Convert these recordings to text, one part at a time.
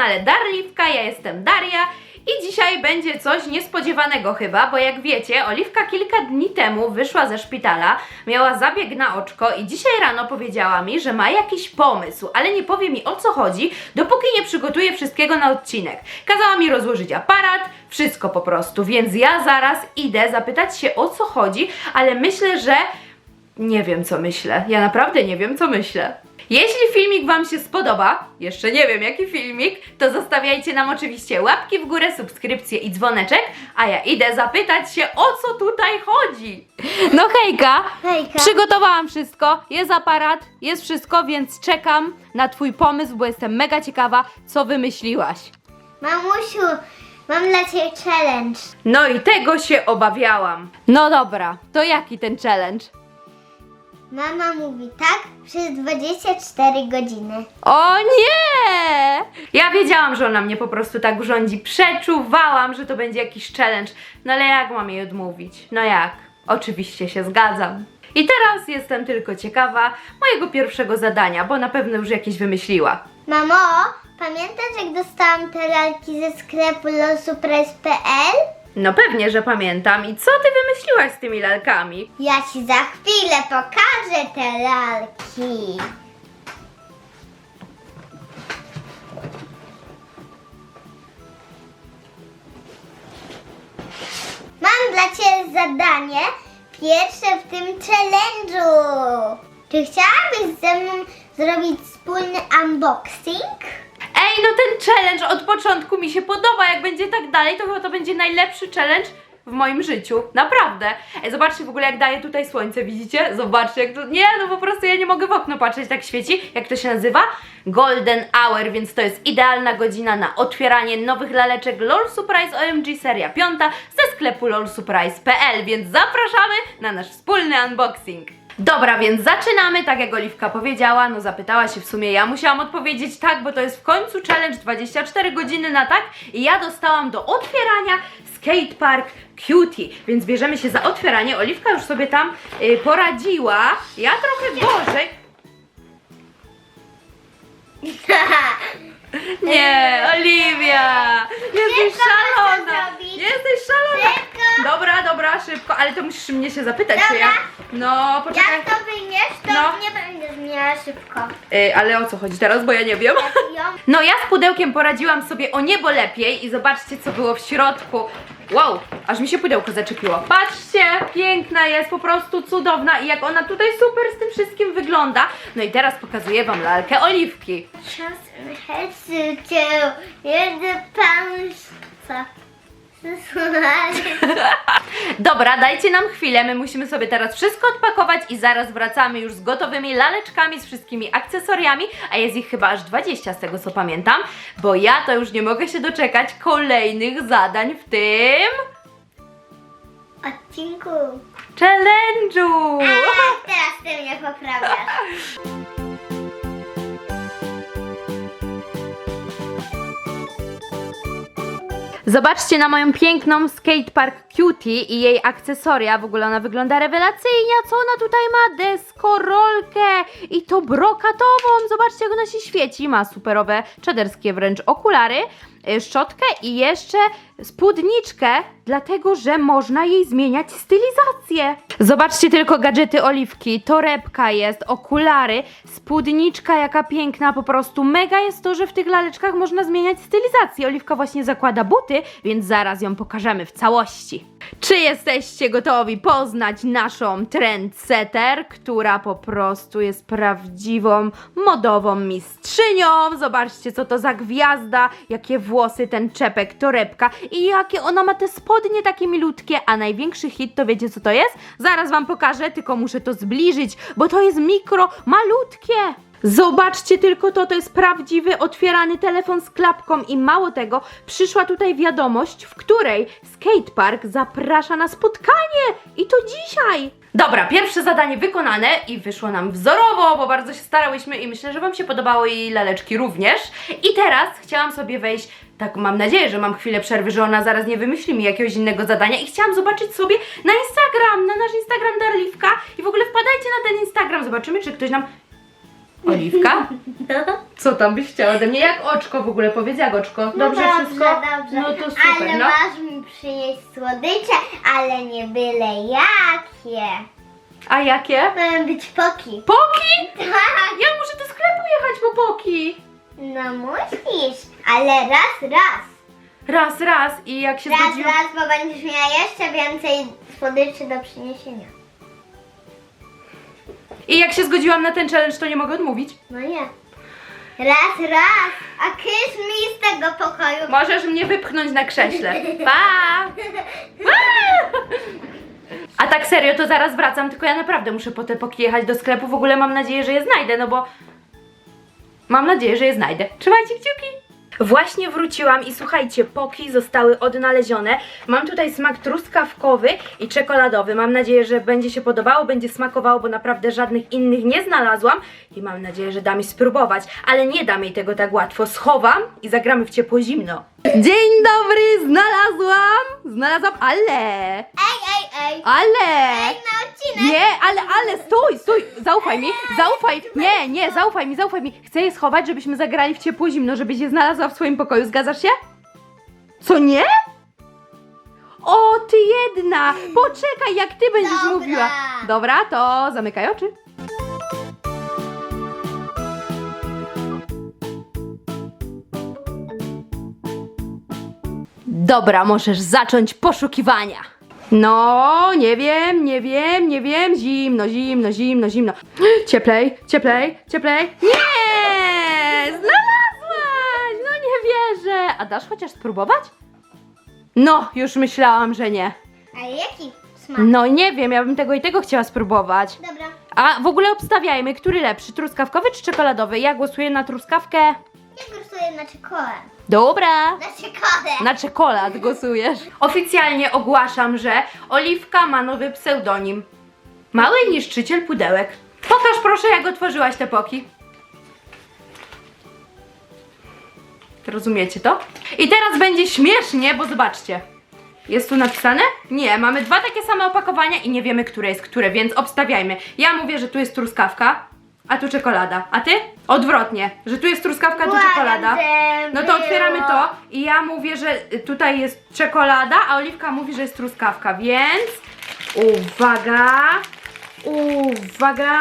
kanale Darliwka, ja jestem Daria i dzisiaj będzie coś niespodziewanego chyba, bo jak wiecie, Oliwka kilka dni temu wyszła ze szpitala, miała zabieg na oczko i dzisiaj rano powiedziała mi, że ma jakiś pomysł, ale nie powie mi o co chodzi, dopóki nie przygotuje wszystkiego na odcinek. Kazała mi rozłożyć aparat, wszystko po prostu, więc ja zaraz idę zapytać się o co chodzi, ale myślę, że nie wiem, co myślę. Ja naprawdę nie wiem, co myślę. Jeśli filmik Wam się spodoba, jeszcze nie wiem jaki filmik, to zostawiajcie nam oczywiście łapki w górę, subskrypcję i dzwoneczek, a ja idę zapytać się o co tutaj chodzi. No hejka, Hejka. przygotowałam wszystko, jest aparat, jest wszystko, więc czekam na Twój pomysł, bo jestem mega ciekawa, co wymyśliłaś. Mamusiu, mam dla Ciebie challenge. No i tego się obawiałam. No dobra, to jaki ten challenge? Mama mówi tak przez 24 godziny. O nie! Ja wiedziałam, że ona mnie po prostu tak urządzi. Przeczuwałam, że to będzie jakiś challenge. No ale jak mam jej odmówić? No jak? Oczywiście się zgadzam. I teraz jestem tylko ciekawa mojego pierwszego zadania, bo na pewno już jakieś wymyśliła. Mamo, pamiętasz jak dostałam te lalki ze sklepu losupress.pl? No pewnie, że pamiętam. I co ty wymyśliłaś z tymi lalkami? Ja Ci za chwilę pokażę te lalki. Mam dla Ciebie zadanie, pierwsze w tym challenge'u. Czy chciałabyś ze mną zrobić wspólny unboxing? Ej, no ten challenge od początku mi się podoba. Jak będzie tak dalej, to chyba to będzie najlepszy challenge w moim życiu. Naprawdę. Ej, zobaczcie w ogóle, jak daje tutaj słońce, widzicie? Zobaczcie, jak to... Nie, no po prostu ja nie mogę w okno patrzeć, tak świeci. Jak to się nazywa? Golden Hour, więc to jest idealna godzina na otwieranie nowych laleczek LOL Surprise OMG seria 5 ze sklepu lolsurprise.pl, więc zapraszamy na nasz wspólny unboxing. Dobra, więc zaczynamy, tak jak Oliwka powiedziała, no zapytała się w sumie, ja musiałam odpowiedzieć tak, bo to jest w końcu challenge 24 godziny na tak. I ja dostałam do otwierania skatepark Cutie, więc bierzemy się za otwieranie, Oliwka już sobie tam y, poradziła, ja trochę gorzej, nie, Oliwia, jesteś Szybko muszę szalona, zrobić. jesteś szalona, Szybko. dobra, dobra, szybko, ale to musisz mnie się zapytać, czy Dobra. No poczekaj, Jak to wyjmiesz, to No. nie będę zmieniała szybko. y, ale o co chodzi teraz, bo ja nie wiem. Ją No ja z pudełkiem poradziłam sobie o niebo lepiej i zobaczcie co było w środku. Wow, aż mi się pudełko zaczepiło. Patrzcie, piękna jest, po prostu cudowna i jak ona tutaj super z tym wszystkim wygląda. No i teraz pokazuję wam lalkę oliwki. Czas cię jedę pan co? Dobra, dajcie nam chwilę, my musimy sobie teraz wszystko odpakować i zaraz wracamy już z gotowymi laleczkami, z wszystkimi akcesoriami, a jest ich chyba aż 20 z tego co pamiętam, bo ja to już nie mogę się doczekać kolejnych zadań w tym Odcinku. challenge'u. A, teraz ty mnie poprawiasz. Zobaczcie na moją piękną skatepark cutie i jej akcesoria. W ogóle ona wygląda rewelacyjnie. Co ona tutaj ma? Deskorolkę i to brokatową. Zobaczcie jak ona się świeci. Ma superowe, czaderskie wręcz okulary, szczotkę i jeszcze spódniczkę, dlatego że można jej zmieniać stylizację. Zobaczcie tylko gadżety oliwki. Torebka jest, okulary, spódniczka jaka piękna. Po prostu mega jest to, że w tych laleczkach można zmieniać stylizację. Oliwka właśnie zakłada buty, więc zaraz ją pokażemy w całości. Czy jesteście gotowi poznać naszą trendsetter, która po prostu jest prawdziwą modową mistrzynią? Zobaczcie, co to za gwiazda, jakie włosy, ten czepek, torebka i jakie ona ma te spodnie takie milutkie, a największy hit to wiecie co to jest? Zaraz wam pokażę, tylko muszę to zbliżyć, bo to jest mikro, malutkie. Zobaczcie tylko to, to jest prawdziwy otwierany telefon z klapką i mało tego, przyszła tutaj wiadomość, w której skatepark zaprasza na spotkanie i to dzisiaj. Dobra, pierwsze zadanie wykonane i wyszło nam wzorowo, bo bardzo się starałyśmy i myślę, że Wam się podobało i laleczki również. I teraz chciałam sobie wejść, tak mam nadzieję, że mam chwilę przerwy, że ona zaraz nie wymyśli mi jakiegoś innego zadania i chciałam zobaczyć sobie na Instagram, na nasz Instagram Darliwka i w ogóle wpadajcie na ten Instagram, zobaczymy czy ktoś nam Oliwka? Co tam byś chciała ode mnie? Jak oczko w ogóle? Powiedz jak oczko? Dobrze, no wszystko? Dobrze. No to super, Ale no. masz mi przynieść słodycze, ale nie byle jakie. A jakie? Mają być poki. Poki? Tak. Ja muszę do sklepu jechać po poki. No musisz, ale raz, raz. Raz, raz i jak się Raz, zgodziłam... raz, bo będziesz miała jeszcze więcej słodyczy do przyniesienia. I jak się zgodziłam na ten challenge, to nie mogę odmówić. No nie. Raz, raz, a kysz mi z tego pokoju. Możesz mnie wypchnąć na krześle. Pa! Pa! A tak serio, to zaraz wracam, tylko ja naprawdę muszę po te poki jechać do sklepu. W ogóle mam nadzieję, że je znajdę, no bo mam nadzieję, że je znajdę. Trzymajcie kciuki! Właśnie wróciłam i słuchajcie, poki zostały odnalezione. Mam tutaj smak truskawkowy i czekoladowy. Mam nadzieję, że będzie się podobało, będzie smakowało, bo naprawdę żadnych innych nie znalazłam. I mam nadzieję, że da mi spróbować, ale nie dam jej tego tak łatwo. Schowam i zagramy w ciepło zimno. Dzień dobry, znalazłam! Znalazłam, ale... Ej, ej, ej. Ale... Ej. Nie, ale, ale stój, stój, zaufaj mi, zaufaj, nie, nie, zaufaj mi, zaufaj mi. Chcę je schować, żebyśmy zagrali w ciepło zimno, żebyś je znalazła w swoim pokoju, zgadzasz się? Co nie? O, ty jedna! Poczekaj, jak ty będziesz Dobra. mówiła. Dobra, to zamykaj oczy. Dobra, możesz zacząć poszukiwania. No, nie wiem, nie wiem, nie wiem. Zimno, zimno, zimno, zimno. Cieplej, cieplej, cieplej. Nie! Znalazłaś! No nie wierzę. A dasz chociaż spróbować? No, już myślałam, że nie. A jaki smak? No nie wiem, ja bym tego i tego chciała spróbować. Dobra. A w ogóle obstawiajmy, który lepszy, truskawkowy czy czekoladowy? Ja głosuję na truskawkę. Głosuję na czekoladę. Dobra. Na czekoladę. Na czekolad głosujesz. Oficjalnie ogłaszam, że Oliwka ma nowy pseudonim. Mały niszczyciel pudełek. Pokaż proszę, jak otworzyłaś te poki. Rozumiecie to? I teraz będzie śmiesznie, bo zobaczcie. Jest tu napisane? Nie, mamy dwa takie same opakowania i nie wiemy, które jest które, więc obstawiajmy. Ja mówię, że tu jest truskawka, a tu czekolada. A ty? Odwrotnie, że tu jest truskawka, tu Błagam czekolada. cię, No to było. otwieramy to i ja mówię, że tutaj jest czekolada, a Oliwka mówi, że jest truskawka, więc uwaga, uwaga.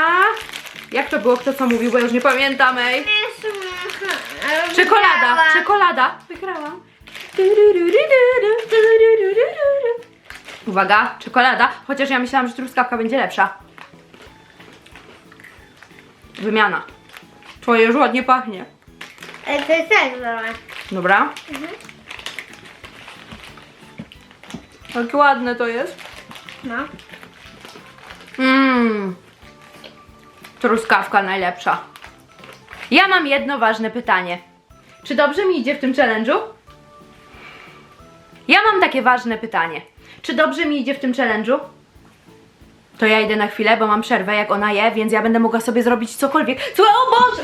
Jak to było? Kto co mówił? Bo ja już nie pamiętam, ej. Czekolada, czekolada. Wygrałam. Uwaga, czekolada. Chociaż ja myślałam, że truskawka będzie lepsza. Wymiana. Twoje już ładnie pachnie. Ale to jest tak, dobra. Dobra. Jakie ładne to jest. No. Mmm. Truskawka najlepsza. Ja mam jedno ważne pytanie. Czy dobrze mi idzie w tym challenge'u? Ja mam takie ważne pytanie. Czy dobrze mi idzie w tym challenge'u? To ja idę na chwilę, bo mam przerwę, jak ona je, więc ja będę mogła sobie zrobić cokolwiek. Co? O Boże!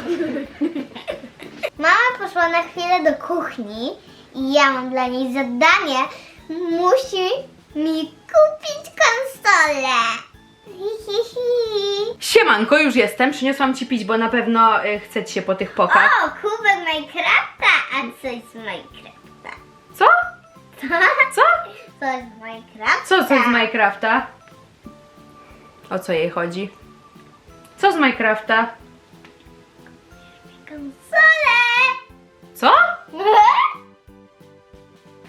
Mama poszła na chwilę do kuchni i ja mam dla niej zadanie. Musi mi kupić konsolę. Hi, hi, hi. Siemanko, już jestem. Przyniosłam ci pić, bo na pewno y, chce ci się po tych pokach. O, kubek Minecrafta, a coś z Minecrafta. Co? Co? Coś z Minecrafta. Co co z Minecrafta? O co jej chodzi? Co z Minecrafta? Konsolę! Co?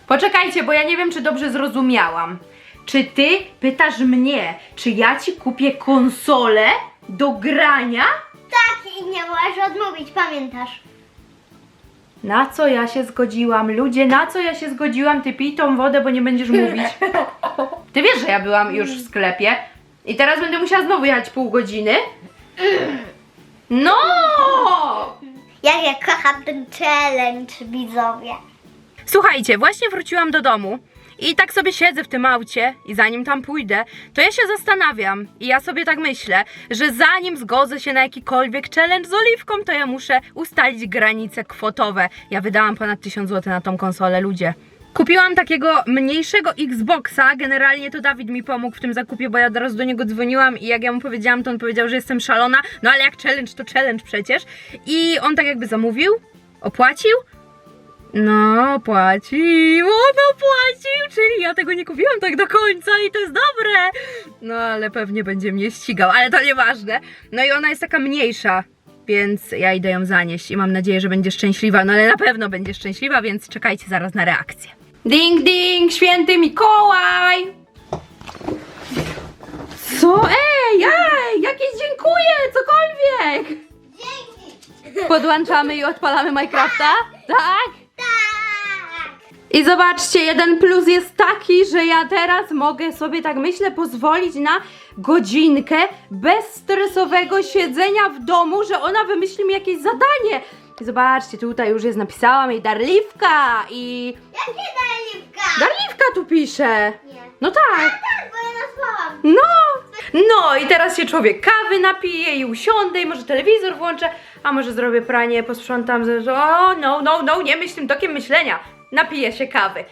Poczekajcie, bo ja nie wiem, czy dobrze zrozumiałam. Czy ty pytasz mnie, czy ja ci kupię konsolę do grania? Tak, i nie możesz odmówić, pamiętasz? Na co ja się zgodziłam? Ludzie, na co ja się zgodziłam? Ty pij tą wodę, bo nie będziesz mówić. Ty wiesz, że ja byłam już w sklepie i teraz będę musiała znowu jechać pół godziny? No! Jak ja kocham ten challenge, widzowie. Słuchajcie, właśnie wróciłam do domu i tak sobie siedzę w tym aucie i zanim tam pójdę, to ja się zastanawiam i ja sobie tak myślę, że zanim zgodzę się na jakikolwiek challenge z oliwką, to ja muszę ustalić granice kwotowe. Ja wydałam ponad 1000 zł na tą konsolę, ludzie. Kupiłam takiego mniejszego Xboxa. Generalnie to Dawid mi pomógł w tym zakupie, bo ja od razu do niego dzwoniłam i jak ja mu powiedziałam, to on powiedział, że jestem szalona. No ale jak challenge, to challenge przecież. I on tak jakby zamówił, opłacił. No, płacił, on opłacił, czyli ja tego nie kupiłam tak do końca i to jest dobre. No, ale pewnie będzie mnie ścigał, ale to nieważne. No i ona jest taka mniejsza, więc ja idę ją zanieść i mam nadzieję, że będzie szczęśliwa. No ale na pewno będzie szczęśliwa, więc czekajcie zaraz na reakcję. Ding, ding, święty Mikołaj! Co? Ej, ej, jakieś dziękuję, cokolwiek! Dzięki! Podłączamy i odpalamy Minecrafta? Tak? Tak! I zobaczcie, jeden plus jest taki, że ja teraz mogę sobie, tak myślę, pozwolić na godzinkę bezstresowego siedzenia w domu, że ona wymyśli mi jakieś zadanie. I zobaczcie, tutaj już jest, napisałam jej Darliwka i... Jakie daliwka? Darliwka tu pisze! Nie. No tak! Tak, bo ja nazwałam. No! No i teraz się człowiek kawy napije i usiądę i może telewizor włączę, a może zrobię pranie, posprzątam, że o no, no, no, nie myśl tym tokiem myślenia. Napiję się kawy.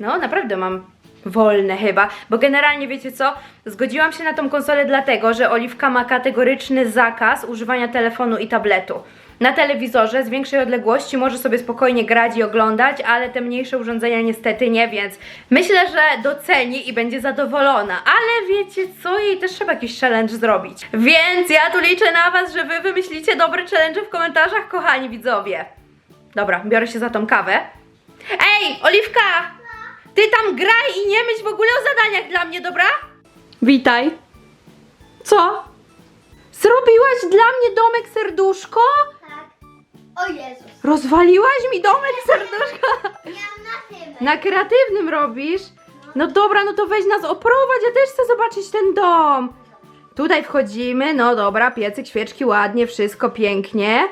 No, naprawdę mam wolne chyba, bo generalnie wiecie co, zgodziłam się na tą konsolę dlatego, że Oliwka ma kategoryczny zakaz używania telefonu i tabletu. Na telewizorze z większej odległości może sobie spokojnie grać i oglądać, ale te mniejsze urządzenia niestety nie, więc myślę, że doceni i będzie zadowolona. Ale wiecie co, jej też trzeba jakiś challenge zrobić. Więc ja tu liczę na was, że wy wymyślicie dobre challenge w komentarzach, kochani widzowie. Dobra, biorę się za tą kawę. Ej, Oliwka! Ty tam graj i nie myśl w ogóle o zadaniach dla mnie, dobra? Witaj. Co? Zrobiłaś dla mnie domek serduszko? Tak. O Jezus. Rozwaliłaś mi domek serduszko? Ja na tym. Na kreatywnym robisz? No dobra, no to weź nas oprowadź, ja też chcę zobaczyć ten dom. Tutaj wchodzimy, no dobra, piecyk, świeczki, ładnie, wszystko pięknie.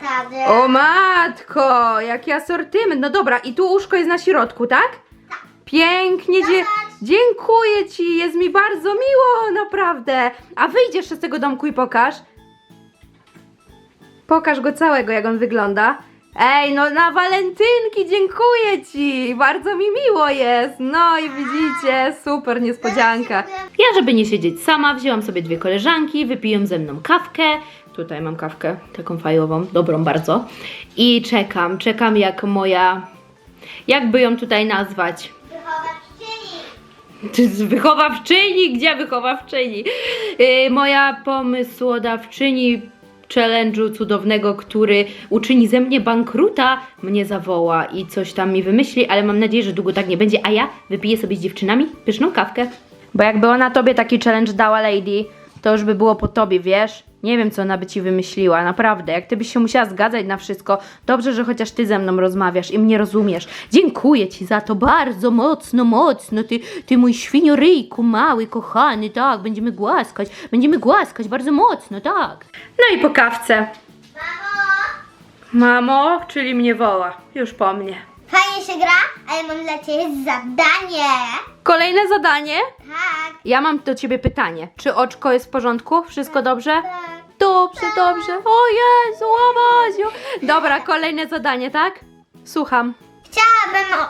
Tak. O matko, jaki asortyment. No dobra, i tu łóżko jest na środku, tak? Pięknie, dzie dziękuję ci, jest mi bardzo miło, naprawdę. A wyjdziesz z tego domku i pokaż. Pokaż go całego, jak on wygląda. Ej, no na walentynki dziękuję ci, bardzo mi miło jest. No i widzicie, super niespodzianka. Ja, żeby nie siedzieć sama, wzięłam sobie dwie koleżanki, wypiją ze mną kawkę. Tutaj mam kawkę, taką fajową, dobrą bardzo. I czekam, czekam jak moja, jakby ją tutaj nazwać. Wychowawczyni, gdzie wychowawczyni? Yy, moja pomysłodawczyni challenge'u cudownego, który uczyni ze mnie bankruta, mnie zawoła i coś tam mi wymyśli, ale mam nadzieję, że długo tak nie będzie, a ja wypiję sobie z dziewczynami pyszną kawkę. Bo jakby ona tobie taki challenge dała, lady, to już by było po tobie, wiesz? Nie wiem, co ona by ci wymyśliła, naprawdę. Jak ty byś się musiała zgadzać na wszystko, dobrze, że chociaż ty ze mną rozmawiasz i mnie rozumiesz. Dziękuję ci za to bardzo mocno, mocno. Ty, ty mój świnioryjku mały, kochany, tak, będziemy głaskać, będziemy głaskać bardzo mocno, tak. No i po kawce. Mamo. Mamo, czyli mnie woła, już po mnie. Fajnie się gra, ale mam dla ciebie zadanie. Kolejne zadanie. Tak. Ja mam do ciebie pytanie. Czy oczko jest w porządku? Wszystko dobrze? Tak. Dobrze, dobrze. O Jezu, o Boziu. Dobra, kolejne zadanie, tak? Słucham. Chciałabym o,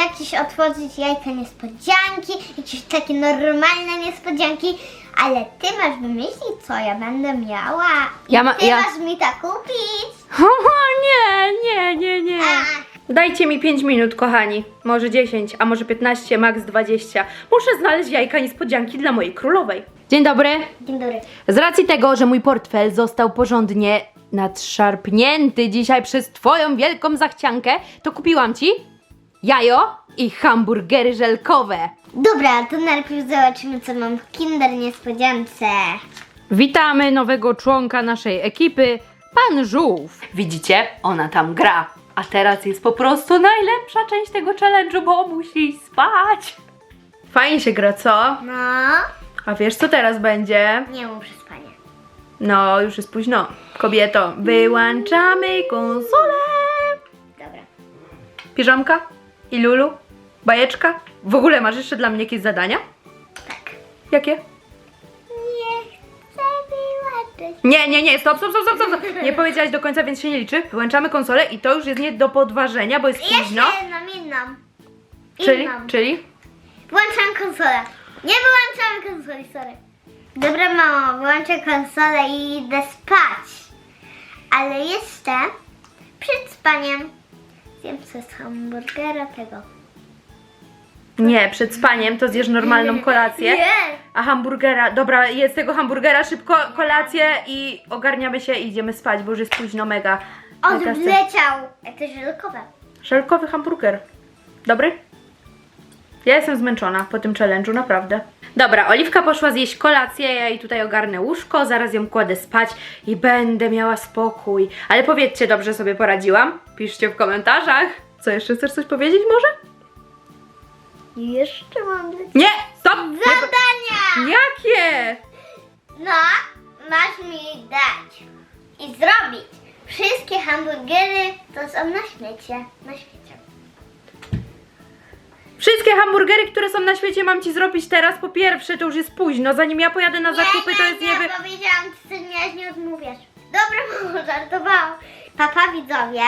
jakieś otworzyć jajka niespodzianki, jakieś takie normalne niespodzianki, ale ty masz wymyślić, co ja będę miała. I Ja ma- ty ja- masz mi to kupić. O, nie, nie, nie, nie. Ach, Dajcie mi 5 minut, kochani. Może 10, a może 15, max 20. Muszę znaleźć jajka niespodzianki dla mojej królowej. Dzień dobry. dzień dobry. Z racji tego, że mój portfel został porządnie nadszarpnięty dzisiaj przez twoją wielką zachciankę, to kupiłam ci jajo i hamburgery żelkowe. Dobra, to najpierw zobaczymy, co mam w Kinder Niespodziance. Witamy nowego członka naszej ekipy, pan Żółw. Widzicie, ona tam gra. A teraz jest po prostu najlepsza część tego challenge'u, bo musi spać. Fajnie się gra, co? No, A wiesz, co teraz będzie? nie muszę spania. No, już jest późno. Kobieto, wyłączamy konsolę. Dobra. Piżamka? I Lulu? Bajeczka? W ogóle masz jeszcze dla mnie jakieś zadania? Tak. Jakie? Nie. Nie, nie, stop, stop, stop, stop, stop. Nie powiedziałaś do końca, więc się nie liczy. Wyłączamy konsolę i to już jest nie do podważenia, bo jest późno. Jeszcze jedno, jedno. Czyli, Inną. czyli? Włączam konsolę. Nie wyłączamy konsoli, sorry. Dobra mamo, wyłączę konsolę i idę spać. Ale jeszcze przed spaniem zjem sobie z hamburgera tego. Nie, przed spaniem to zjesz normalną kolację. Nie. A hamburgera, dobra, jest tego hamburgera, szybko kolację i ogarniamy się i idziemy spać, bo już jest późno mega. chcę- Odleciał. To żelkowe. Żelkowy hamburger. Dobry? Ja jestem zmęczona po tym challenge'u, naprawdę. Dobra, Oliwka poszła zjeść kolację, ja jej tutaj ogarnę łóżko, zaraz ją kładę spać i będę miała spokój. Ale powiedzcie, dobrze sobie poradziłam? Piszcie w komentarzach. Co, jeszcze chcesz coś powiedzieć może? Jeszcze mam dla Nie! Stop! Nie Zadania! Jakie? No, masz mi dać i zrobić. Wszystkie hamburgery to są na świecie. Na świecie. Wszystkie hamburgery, które są na świecie mam ci zrobić teraz. Po pierwsze, to już jest późno. Zanim ja pojadę na zakupy, to jest nie, nie powiedziałam, ty sobie nie, nie odmówisz. Dobra, mamo, żartowałam. Papa widzowie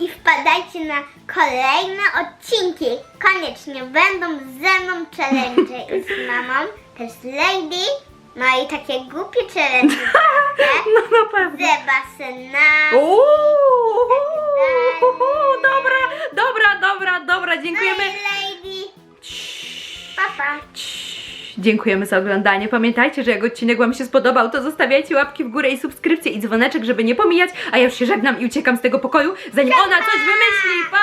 i wpadajcie na kolejne odcinki. Koniecznie będą ze mną challenge i z mamą, też Lady. No i takie głupie challenge No na pewno. ze basenami. Uuu, dobra, dobra, dobra, dobra, No dziękujemy. i Lady. Papa. Dziękujemy za oglądanie. Pamiętajcie, że jak odcinek Wam się spodobał, to zostawiajcie łapki w górę i subskrypcję i dzwoneczek, żeby nie pomijać. A ja już się żegnam i uciekam z tego pokoju, zanim ona coś wymyśli. Pa!